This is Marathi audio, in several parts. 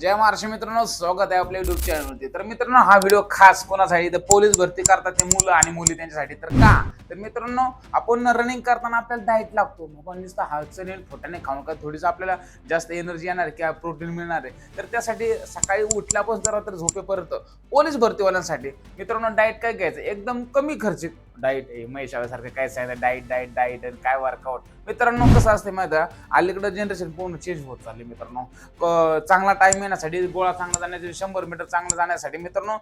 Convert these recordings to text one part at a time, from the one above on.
जय महाराष्ट्र मित्रांनो स्वागत आहे आपल्या युट्यूब चॅनलवरती तर मित्रांनो हा व्हिडिओ खास कोणासाठी? तर पोलीस भरती करतात ते मुलं आणि मुली त्यांच्यासाठी. तर का? तर मित्रांनो आपण रनिंग करताना आपल्याला डाएट लागतो. मग आपण नुसतं हालचाली फोटाने खाऊन का थोडीच आपल्याला जास्त एनर्जी येणार किंवा प्रोटीन मिळणार आहे. तर त्यासाठी सकाळी उठल्यापासून तर झोपेपर्यंत पोलीस भरतीवाल्यांसाठी मित्रांनो डाएट काय घ्यायचं? एकदम कमी खर्चिक डाईट महेश सारखं काय सांगितलं? डाईट डाईट डाईट आणि काय वर्कआउट मित्रांनो कसं असते माहिती आहे अलीकडं जनरेशन पूर्ण चेंज होत चालली मित्रांनो. चांगला टाईम येण्यासाठी गोळा चांगला जाण्यासाठी शंभर मीटर चांगलं जाण्यासाठी मित्रांनो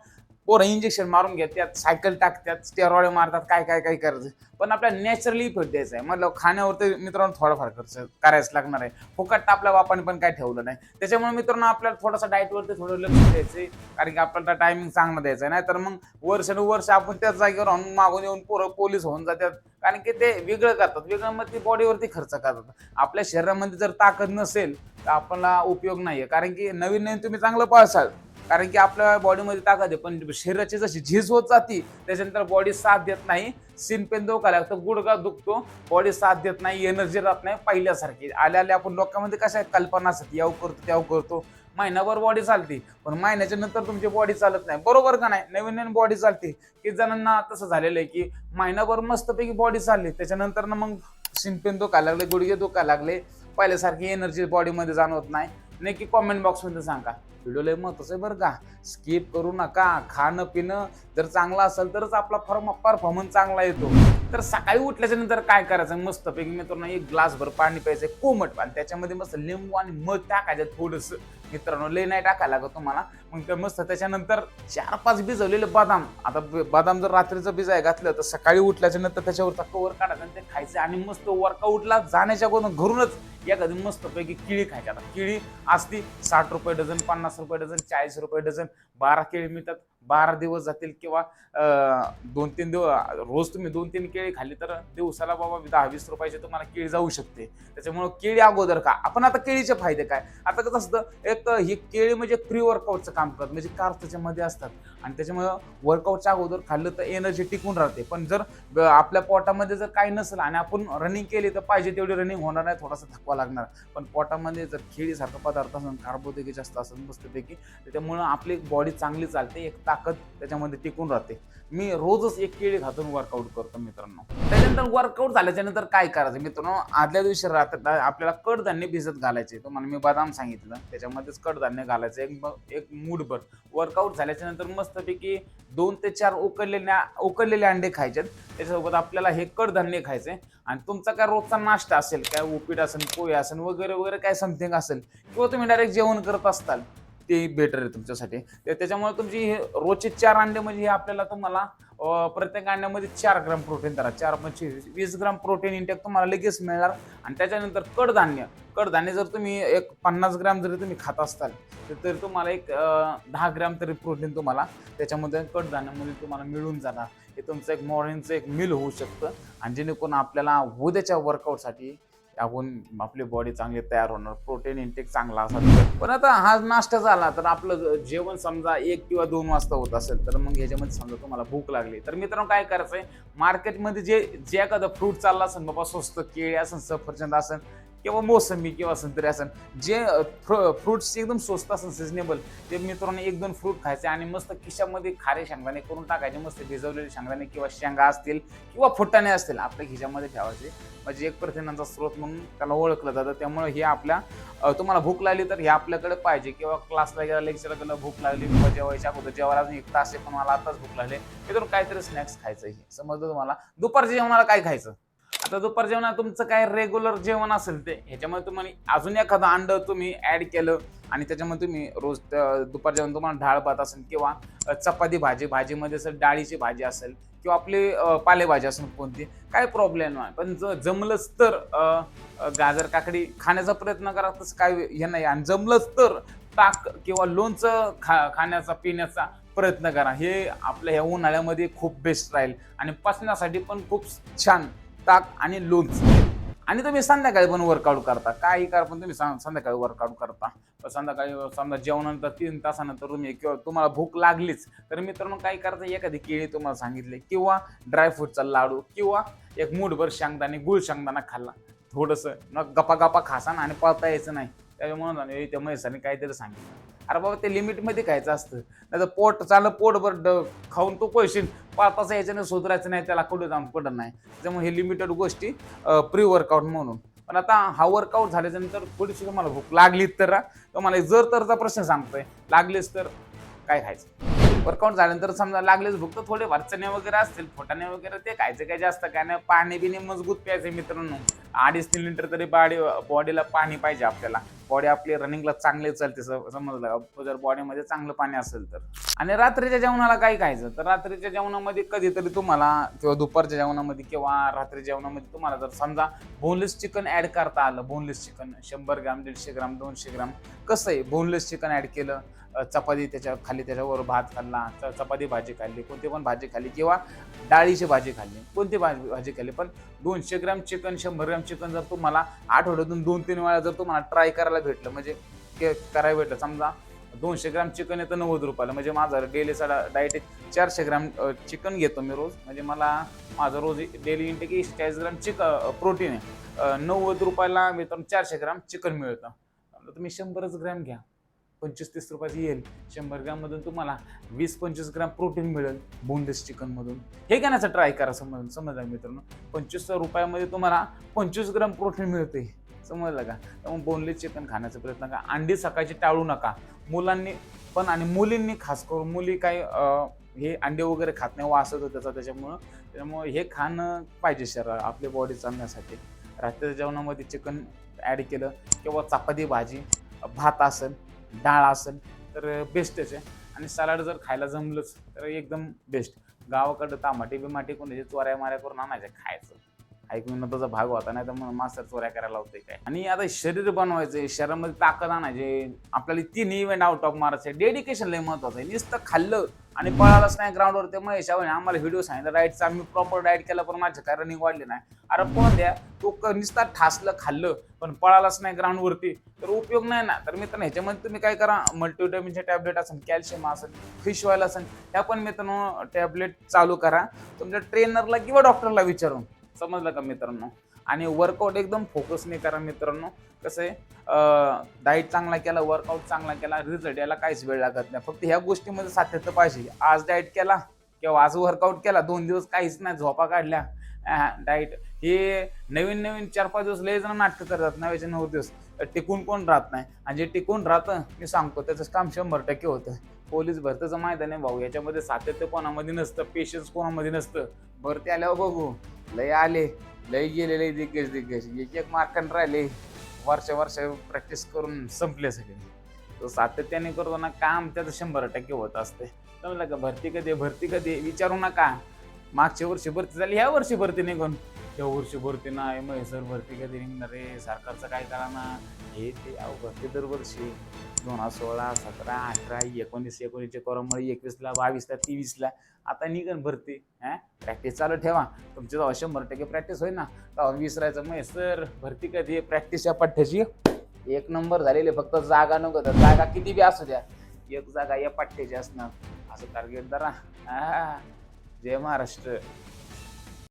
पोरं इंजेक्शन मारून घेतात सायकल टाकतात स्टेरॉइड मारतात काय काय काय करायचं पण आपल्याला नॅचरली इफेक्ट द्यायचा आहे. म्हटलं खाण्यावर तर मित्रांनो थोडाफार खर्च करायच लागणार आहे. फुकट टापल्या आपल्या बापाने पण काय ठेवलं नाही. त्याच्यामुळे मित्रांनो आपल्याला थोडासा डाएटवरती थोडं लक्ष द्यायचं कारण की आपल्याला टायमिंग चांगला द्यायचा नाही तर मग वर्षानुवर्ष आपण त्याच जागेवर राहून मागून येऊन पोरं पोलीस होऊन जातात. कारण की ते वेगळं करतात. वेगळं मग ते बॉडीवरती खर्च करतात. आपल्या शरीरामध्ये जर ताकद नसेल तर आपल्याला उपयोग नाहीये. कारण की नवीन नवीन तुम्ही चांगलं पळसाल. कारण की आपल्या बॉडीमध्ये ताकद आहे पण शरीराची जशी झीज होत जाती त्याच्यानंतर बॉडी साथ देत नाही. सीन पेन धोका लागतो गुडगा दुखतो बॉडी साथ देत नाही एनर्जी राहत नाही पहिल्यासारखी. आल्या आल्या आपण लोकांमध्ये कशा कल्पना असतात याव करतो त्याव करतो. महिनाभर बॉडी चालते पण महिन्याच्या नंतर तुमची बॉडी चालत नाही. बरोबर का नाही? नवीन नवीन बॉडी चालते. की जणांना तसं झालेलं आहे की महिनाभर मस्तपैकी बॉडी चालली त्याच्यानंतर ना मग शिंपेन दुखायला लागले गुडघे दुखायला लागले पहिल्यासारखी एनर्जी बॉडीमध्ये जाणवत नाही. नाही की कॉमेंट बॉक्समध्ये सांगा. व्हिडिओ लय महत्वाचं आहे बरं का. स्किप करू नका. खाणं पिणं जर चांगलं असेल तरच आपला फॉर्म परफॉर्मन्स चांगला येतो. तर सकाळी उठल्याच्या नंतर काय करायचं? मस्तपैकी मित्रांनो एक ग्लासभर पाणी प्यायचं कोमट पाणी. त्याच्यामध्ये मस्त लिंबू आणि मध टाकायचं थोडंसं. मित्रांनो लय नाही टाकायला लागत तुम्हाला. मग ते मस्त त्याच्यानंतर चार पाच भिजवलेले बदाम. आता ब- बदाम जर रात्रीचं भिजाय घातलं तर सकाळी उठल्याच्या नंतर त्याच्यावरचा कवर काढायचा आणि ते खायचं आणि मस्त वर्कआउटला जाण्याच्या अगोदर घरूनच एखादी मस्तपैकी केळी खायची. आता केळी असती साठ रुपये डझन पन्नास रुपये डझन चाळीस रुपये डझन बारा केळी मिळतात. बारा दिवस जातील किंवा दोन तीन दिवस रोज तुम्ही दोन तीन केळी खाल्ली तर दिवसाला बाबा दहा वीस रुपयाची तुम्हाला केळी जाऊ शकते. त्याच्यामुळे केळी अगोदर का आपण आता केळीचे फायदे काय? आता कसं असतं एक ही केळी म्हणजे प्री वर्कआउटचं काम करत म्हणजे कार्ब त्याच्यामध्ये असतात. आणि त्याच्यामुळे वर्कआउटच्या अगोदर खाल्लं तर एनर्जी टिकून राहते. पण जर आपल्या पोटामध्ये जर काही नसेल आणि आपण रनिंग केली तर पाहिजे तेवढी रनिंग होणार नाही थोडासा थकवा लागणार. पण पोटामध्ये जर केळीसारखा पदार्थ असेल कार्बोदके जास्त असेल मस्तपैकी त्याच्यामुळं आपली बॉडी चांगली चालते. एक ताकद त्याच्यामध्ये टिकून राहते. मी रोजच एक केळी घातून वर्कआउट करतो मित्रांनो. त्याच्यानंतर वर्कआउट झाल्याच्यानंतर काय करायचं मित्रांनो? आदल्या दिवशी रात्र आपल्याला कडधान्य भिजत घालायचे. तुम्हाला मी बदाम सांगितलं. त्याच्यामध्येच कडधान्य घालायचं. एक एक मूडभर वर्कआउट झाल्याच्यानंतर मस्तपैकी दोन ते चार उकडलेल्या उकडलेले अंडे खायचे. त्याच्यासोबत आपल्याला हे कडधान्य खायचे. आणि तुमचा काय रोजचा नाश्ता असेल काय उपीट असेल पोहे असेल वगैरे वगैरे काय समथिंग असेल किंवा तुम्ही डायरेक्ट जेवण करत असताल ते बेटर आहे तुमच्यासाठी. तर त्याच्यामुळे तुमची हे रोजचे चार अंडे म्हणजे हे आपल्याला तुम्हाला प्रत्येक अंड्यामध्ये चार ग्राम प्रोटीन धरा. चार म्हणजे वीस ग्राम प्रोटीन इंटेक तुम्हाला लगेच मिळणार. आणि त्याच्यानंतर कडधान्य. कडधान्य जर तुम्ही एक पन्नास ग्राम जरी तुम्ही खात असताल तर तरी तुम्हाला एक दहा ग्राम तरी प्रोटीन तुम्हाला त्याच्यामध्ये कडधान्यामध्ये तुम्हाला मिळून जाणार. हे तुमचं एक मॉर्निंगचं एक मिल होऊ शकतं. आणि जेणेकरून आपल्याला उद्याच्या वर्कआउटसाठी आपण आपली बॉडी चांगली तयार होणार. प्रोटीन इंटेक चांगला असा पण आता हा नाश्ता झाला तर आपलं जेवण समजा एक किंवा दोन वाजता होत असेल तर मग ह्याच्यामध्ये समजा तुम्हाला भूक लागली. तर मित्रांनो काय करायचं आहे मार्केटमध्ये जे जे एखादं फ्रूट चालला असेल बाबा स्वस्त केळी असेल सफरचंद असेल किंवा मोसंबी किंवा संत्री असेल जे फ्रुट्स एकदम स्वस्त असेल सिजनेबल ते मित्रांनो एक दोन फ्रूट खायचे आणि मस्त खिशामध्ये खारे शेंगदाणे करून टाकायचे मस्त भिजवलेले शेंगदाणे किंवा शेंगा असतील किंवा फुटाणे असतील आपल्या खिशामध्ये ठेवायचे. म्हणजे एक प्रथिनांचा स्रोत म्हणून त्याला ओळखलं जातं. त्यामुळे हे आपल्या तुम्हाला भूक लागली तर हे आपल्याकडे पाहिजे. किंवा क्लासला गेला लेक्चरला गेला भूक लागली. किंवा जेवायच्या अगोदर जेवायला अजून एक तास आहे पण मला आताच भूक लागली. मित्रांनो काहीतरी स्नॅक्स खायचं हे समजलं तुम्हाला? दुपारच्या जेवणाला काय खायचं? आता दुपार जेवणात तुमचं काय रेग्युलर जेवण असेल ते ह्याच्यामध्ये तुम्हाला अजून एखादं अंड तुम्ही ॲड केलं आणि त्याच्यामध्ये तुम्ही रोज दुपार जेवण तुम्हाला डाळ भात असेल किंवा चपाती भाजी भाजीमध्ये असेल डाळीची भाजी असेल किंवा आपली पालेभाजी असेल कोणती काय प्रॉब्लेम नाही. पण ज- जमलंच तर गाजर काकडी खाण्याचा प्रयत्न करा तसं काय हे नाही. आणि जमलंच तर ताक किंवा लोणचं खा खाण्याचा पिण्याचा प्रयत्न करा. हे आपल्या ह्या उन्हाळ्यामध्ये खूप बेस्ट राहील. आणि पचण्यासाठी पण खूप छान ताक आणि लोणचं आणि तुम्ही संध्याकाळी पण वर्कआउट करता. काही करा पण तुम्ही संध्याकाळी वर्कआउट करता. संध्याकाळी समजा जेवणानंतर तीन तासानंतर तुम्ही किंवा तुम्हाला भूक लागलीच तर मित्रांनो काय करायचं एखादी केळी तुम्हाला सांगितले किंवा ड्रायफ्रूटचा लाडू किंवा एक मूठभर शेंगदाणे गुळ शेंगदाणा खाल्ला. थोडंसं न गपा गपा खासान आणि पळता यायचं नाही. त्याच्यामुळे आणि त्या म्हैसाने काहीतरी सांगितलं. अरे बाबा ते लिमिटमध्ये खायचं असतं. नाही तर पोट चाललं पोटभर ड खाऊन तो पैशील पाच तास यायचं नाही सुधारायचं नाही त्याला कुठे जाऊन पडत नाही. त्यामुळे हे लिमिटेड गोष्टी प्री वर्कआउट म्हणून. पण आता हा वर्कआउट झाल्याच्यानंतर थोडीशी तुम्हाला भूक लागली तर तुम्हाला जर तरचा प्रश्न सांगतोय लागलीच तर काय खायचं? वर्कआउट झाल्यानंतर समजा लागलेच भूक तर थोडे चणे वगैरे असतील फोटाणे वगैरे ते खायचं काय जास्त काय नाही. पाणी बिणी मजबूत प्यायचं मित्रांनो. अडीच तीन लिटर तरी बॉडी बॉडीला पाणी पाहिजे आपल्याला. बॉडी आपली रनिंगला चांगले चालते समजलं? जर बॉडीमध्ये चांगलं पाणी असेल तर. आणि रात्रीच्या जेवणाला काय खायचं? तर रात्रीच्या जेवणामध्ये कधीतरी तुम्हाला किंवा दुपारच्या जेवणामध्ये किंवा रात्री जेवणामध्ये तुम्हाला जर समजा बोनलेस चिकन ऍड करता आलं बोनलेस चिकन शंभर ग्राम दीडशे ग्राम दोनशे ग्राम कसं आहे बोनलेस चिकन ऍड केलं? चपाती त्याच्याखाली त्याच्यावर भात खाल्ला च- चपाती भाजी खाल्ली कोणती पण भाजी खाल्ली किंवा डाळीची भाजी खाल्ली कोणती भाजी भाजी खाल्ली पण दोनशे ग्राम चिकन शंभर ग्राम चिकन जर तुम्हाला आठवड्यातून दोन तीन वेळा जर तुम्हाला ट्राय करायला भेटलं म्हणजे करायला भेटलं समजा दोनशे ग्राम चिकन येतं नव्वद रुपयाला. म्हणजे माझा डेलीचा डाएट चारशे ग्राम चिकन घेतो मी रोज. म्हणजे मला माझं रोज डेली इंटेक चाळीस ग्राम चिक प्रोटीन आहे. नव्वद रुपयाला मित्र चारशे ग्राम चिकन मिळतं. तुम्ही शंभरच ग्रॅम घ्या. पंचवीस तीस रुपयाचं येईल. शंभर ग्रॅममधून तुम्हाला वीस पंचवीस ग्रॅम प्रोटीन मिळेल बोनलेस चिकनमधून हे घेण्याचा ट्राय करा समज समजा मित्रांनो. पंचवीस रुपयामध्ये तुम्हाला पंचवीस ग्रॅम प्रोटीन मिळते समजलं का? त्यामुळे बोनलेस चिकन खाण्याचा प्रयत्न करा. अंडी सकाळची टाळू नका. मुलांनी पण आणि मुलींनी खास करून मुली काय हे अंडे वगैरे खात नाही वास होतो त्याचा त्याच्यामुळं त्यामुळे हे खाणं पाहिजे शरीर आपली बॉडी चालण्यासाठी रात्रीच्या जेवणामध्ये चिकन ॲड केलं किंवा चपाती भाजी भात असेल डाळ असेल तर बेस्टच आहे आणि सलाड जर खायला जमलंच तर एकदम बेस्ट गावाकडं तामाटी बिमाटी कोणाची चोऱ्या माऱ्या करून आणायच्या खायचं. ऐकून तुझा भाग होता नाही तर मग मास्तर चोऱ्या करायला होते काय? आणि आता शरीर बनवायचं शरीरामध्ये ताकद आणायची आपल्याला तीन इव्हेंट आउट ऑफ मारायचे डेडिकेशन लय महत्वाचं आहे. नुसतं खाल्लं आणि पळालंच नाही ग्राउंडवर ते महेश आम्हाला व्हिडिओ सांगितलं राईटचा आम्ही प्रॉपर डाएट केला पण माझ्या काय रनिंग वाढली नाही. अरे पण द्या तो नुसता ठासलं खाल्लं पण पळालाच नाही ग्राउंडवरती तर उपयोग नाही ना. तर मित्रांनो ह्याच्यामध्ये तुम्ही काय करा मल्टीव्हिटॅमिनचे टॅबलेट असेल कॅल्शियम असेल फिश ऑइल असेल त्या पण मित्रांनो टॅबलेट चालू करा. तुमच्या ट्रेनरला किंवा डॉक्टरला विचारून. समजलं का मित्रांनो? आणि वर्कआउट एकदम फोकसने करा मित्रांनो. कसं आहे डाईट चांगला केला वर्कआउट चांगला केला रिझल्ट याला काहीच वेळ लागत नाही. फक्त ह्या गोष्टीमध्ये सातत्य पाहिजे. आज डाईट केला किंवा आज वर्कआउट केला दोन दिवस काहीच नाही झोपा काढल्या. डाईट हे नवीन नवीन चार पाच दिवस लय जण नाटकं करतात नव्याचे नऊ दिवस. टिकून कोण राहत नाही. आणि जे टिकून राहतं मी सांगतो त्याचं काम शंभर टक्के होतं. पोलीस भरतीचं माहिती नाही भाऊ. याच्यामध्ये सातत्य कोणामध्ये नसतं पेशन्स कोणामध्ये नसतं. भरती आल्यावर बघू. लय आले लय गेले लय दिग्गज दिग्गज. एक एक मार्कन राहिले. वर्ष वर्ष प्रॅक्टिस करून संपले सगळे. तो सातत्याने करतो ना काम त्याचं शंभर टक्के होत असते समजलं का? भरती कधी भरती कधी विचारू नका. मागच्या वर्षी भरती झाली ह्या वर्षी भरती निघून. त्या वर्षी भरती नाही म्हैसर भरती कधी निघणार रे? सरकारचं काय करा ना? हे ते अहो भरती दरवर्षी. दोन हजार सोळा सतरा अठरा एकोणीस एकोणीसच्या कोरोमुळे एकवीसला बावीसला तेवीसला आता निघन भरती. हा? प्रॅक्टिस चालू ठेवा. तुमची जवळ शंभर टक्के प्रॅक्टिस होईल ना. तेव्हा विसरायचं म्हैसर भरती कधी? आहे प्रॅक्टिस या पठ्ठ्याची. एक नंबर झालेले फक्त जागा नको तर जागा किती बी असू द्या. एक जागा या पठ्ठ्याची असणार. असं टार्गेट धरा. हा. जय महाराष्ट्र.